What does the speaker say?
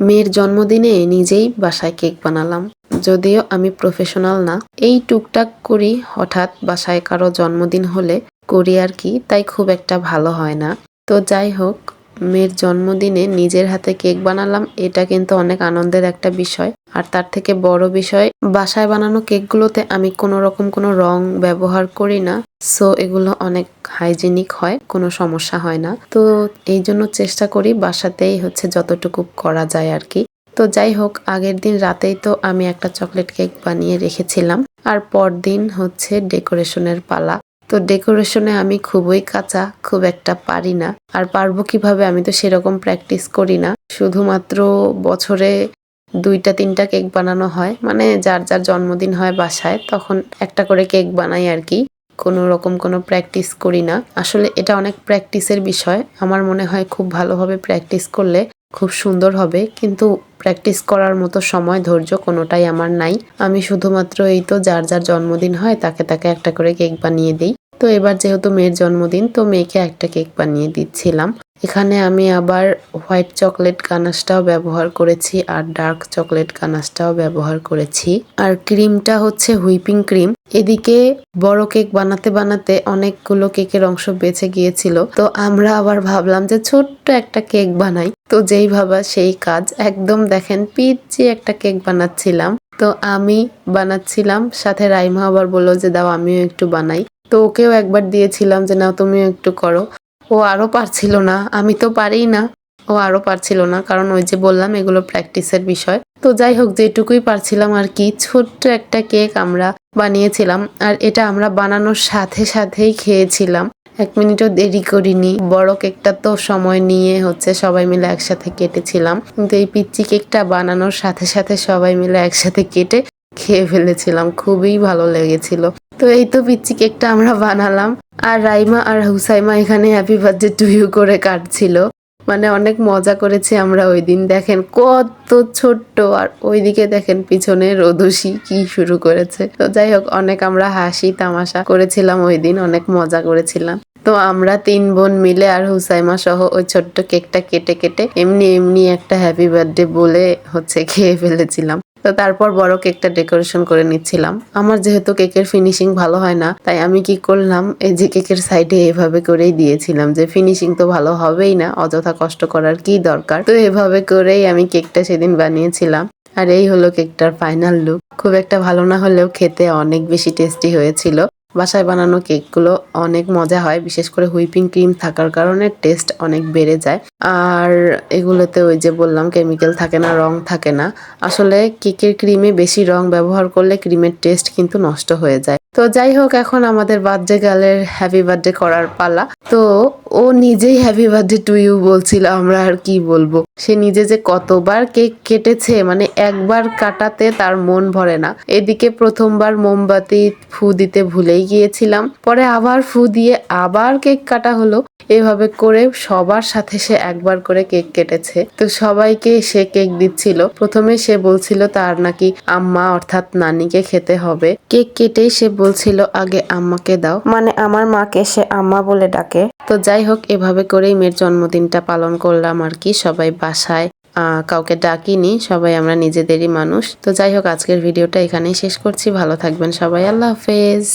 মেয়ের জন্মদিনে নিজেই বাসায় কেক বানালাম। যদিও আমি প্রফেশনাল না, এই টুকটাক করি হঠাৎ বাসায় কারও জন্মদিন হলে করি আর কি, তাই খুব একটা ভালো হয় না। তো যাই হোক মেয়ের জন্মদিনে নিজের হাতে কেক বানালাম, এটা কিন্তু অনেক আনন্দের একটা বিষয়। আর তার থেকে বড় বিষয়, বাসায় বানানো কেকগুলোতে আমি কোনো রকম কোনো রং ব্যবহার করি না সো এগুলো অনেক হাইজেনিক হয়, কোনো সমস্যা হয় না। তো এই জন্য চেষ্টা করি বাসাতেই হচ্ছে যতটুকু করা যায় আর কি। তো যাই হোক, আগের দিন রাতেই তো আমি একটা চকলেট কেক বানিয়ে রেখেছিলাম, আর পরদিন হচ্ছে ডেকোরেশনের পালা। তো ডেকোরেশনে আমি খুবই কাঁচা, খুব একটা পারি না। আর পারব কীভাবে আমি তো সেরকম প্র্যাকটিস করি না। শুধুমাত্র বছরে দুইটা, তিনটা কেক বানানো হয়। মানে যার যার জন্মদিন হয় বাসায়, তখন একটা করে কেক বানাই আর কি। কোনো রকম কোনো প্র্যাকটিস করি না। আসলে এটা অনেক প্র্যাকটিসের বিষয়। আমার মনে হয় খুব ভালোভাবে প্র্যাকটিস করলে খুব সুন্দর হবে, কিন্তু প্র্যাকটিস করার মতো সময়, ধৈর্য কোনোটাই আমার নাই। আমি শুধুমাত্র এই তো যার যার জন্মদিন হয়, তাকে তাকে একটা করে কেক বানিয়ে দিই। তো এবার যেহেতু মেয়ের জন্মদিন, তো মেয়েকে একটা কেক বানিয়ে দিচ্ছিলাম। এখানে আমি আবার হোয়াইট চকলেট গানাশটাও ব্যবহার করেছি আর ডার্ক চকলেট গানাশটাও ব্যবহার করেছি। আর ক্রিমটা হচ্ছে হুইপিং ক্রিম। এদিকে বড় কেক বানাতে বানাতে অনেকগুলো কেকের অংশ বেঁচে গিয়েছিল। তো আমরা আবার ভাবলাম যে ছোট্ট একটা কেক বানাই। তো যেই ভাবা সেই কাজ। একদম দেখেন পিচ্ছি একটা কেক বানাচ্ছিলাম। তো আমি বানাচ্ছিলাম, সাথে রাইমা আবার বলল যে, দাও আমিও একটু বানাই। তো ওকেও একবার দিয়েছিলাম যে, নাও তুমিও একটু করো। ও আরও পারছিল না। আমি তো পারিই না। ও আরও পারছিল না, কারণ ওই যে বললাম, এগুলো প্র্যাকটিসের বিষয়। তো যাই হোক, যেটুকুই পারছিলাম আর কি, ছোট্ট একটা কেক আমরা বানিয়েছিলাম। আর এটা আমরা বানানোর সাথে সাথেই খেয়েছিলাম। এক মিনিটও দেরি করিনি। বড় কেকটা তো সময় নিয়ে হচ্ছে সবাই মিলে একসাথে কেটেছিলাম। কিন্তু এই পিচ্চি কেকটা বানানোর সাথে সাথে সবাই মিলে একসাথে কেটে খেয়ে ফেলেছিলাম, খুবই ভালো লেগেছিল। তো এই তো পিচ্চি কেকটা আমরা বানালাম। আর রাইমা আর হুসাইমা এখানে হ্যাপি বার্থডে টু ইউ করে কাটছিল। মানে অনেক মজা করেছি আমরা ওই দিন। দেখেন কত ছোট্ট। আর ওইদিকে দেখেন পিছনে রোদসি কি শুরু করেছে। তো যাই হোক, অনেক আমরা হাসি তামাশা করেছিলাম ওই দিন, অনেক মজা করেছিলাম। তো আমরা তিন বোন মিলে আর হুসাইমা সহ ওই ছোট্ট কেকটা কেটে কেটে এমনি এমনি একটা হ্যাপি বার্থডে বলে হচ্ছে খেয়ে ফেলেছিলাম। তো তারপর বড় কেকটা ডেকোরেশন করে নিচ্ছিলাম। আমার যেহেতু কেকের ফিনিশিং ভালো হয় না, তাই আমি কি করলাম, এই যে কেকের সাইডে এভাবে করেই দিয়েছিলাম যে ফিনিশিং তো ভালো হবেই না, অযথা কষ্ট করার কি দরকার? তো এভাবে করেই আমি কেকটা সেদিন বানিয়েছিলাম। আর এই হলো কেকটার ফাইনাল লুক। খুব একটা ভালো না হলেও খেতে অনেক বেশি টেস্টি হয়েছিল। বাসায় বানানো কেকগুলো অনেক মজা হয়, বিশেষ করে হুইপিং ক্রিম থাকার কারণে টেস্ট অনেক বেড়ে যায়। আর এগুলোতে ওই যে বললাম, কেমিক্যাল থাকে না, রং থাকে না। আসলে কেকের ক্রিমে বেশি রং ব্যবহার করলে ক্রিমের টেস্ট কিন্তু নষ্ট হয়ে যায়। তো যাই হোক, এখন আমাদের বার্থডে গার্লের হ্যাপি বার্থডে করার পালা। তো ও নিজেই হ্যাপি বার্থডে টু ইউ বলছিল, আমরা আর কি বলব? সে নিজে যে কতবার কেক কেটেছে মানে একবার কাটাতে তার মন ভরে না। এদিকে প্রথমবার মোমবাতি ফু দিতে ভুলেই গিয়েছিলাম। পরে আবার ফু দিয়ে আবার কেক কাটা হলো। এভাবে করে সবার সাথে সে একবার করে কেক কেটেছে। তো সবাইকে সে কেক দিচ্ছিল। প্রথমে সে বলছিল, তার নাকি আম্মা অর্থাৎ নানিকে খেতে হবে। কেক কেটেই সে বলছিল, আগে আম্মাকে দাও। মানে আমার মাকে সে আম্মা বলে ডাকে। তো যাই হোক, এভাবে করেই মেয়ের জন্মদিনটা পালন করলাম আর কি। সবাই বাসায় কাউকে ডাকিনি। সবাই আমরা নিজেদেরই মানুষ। তো যাই হোক, আজকের ভিডিওটা এখানেই শেষ করছি। ভালো থাকবেন সবাই। আল্লাহ হাফেজ।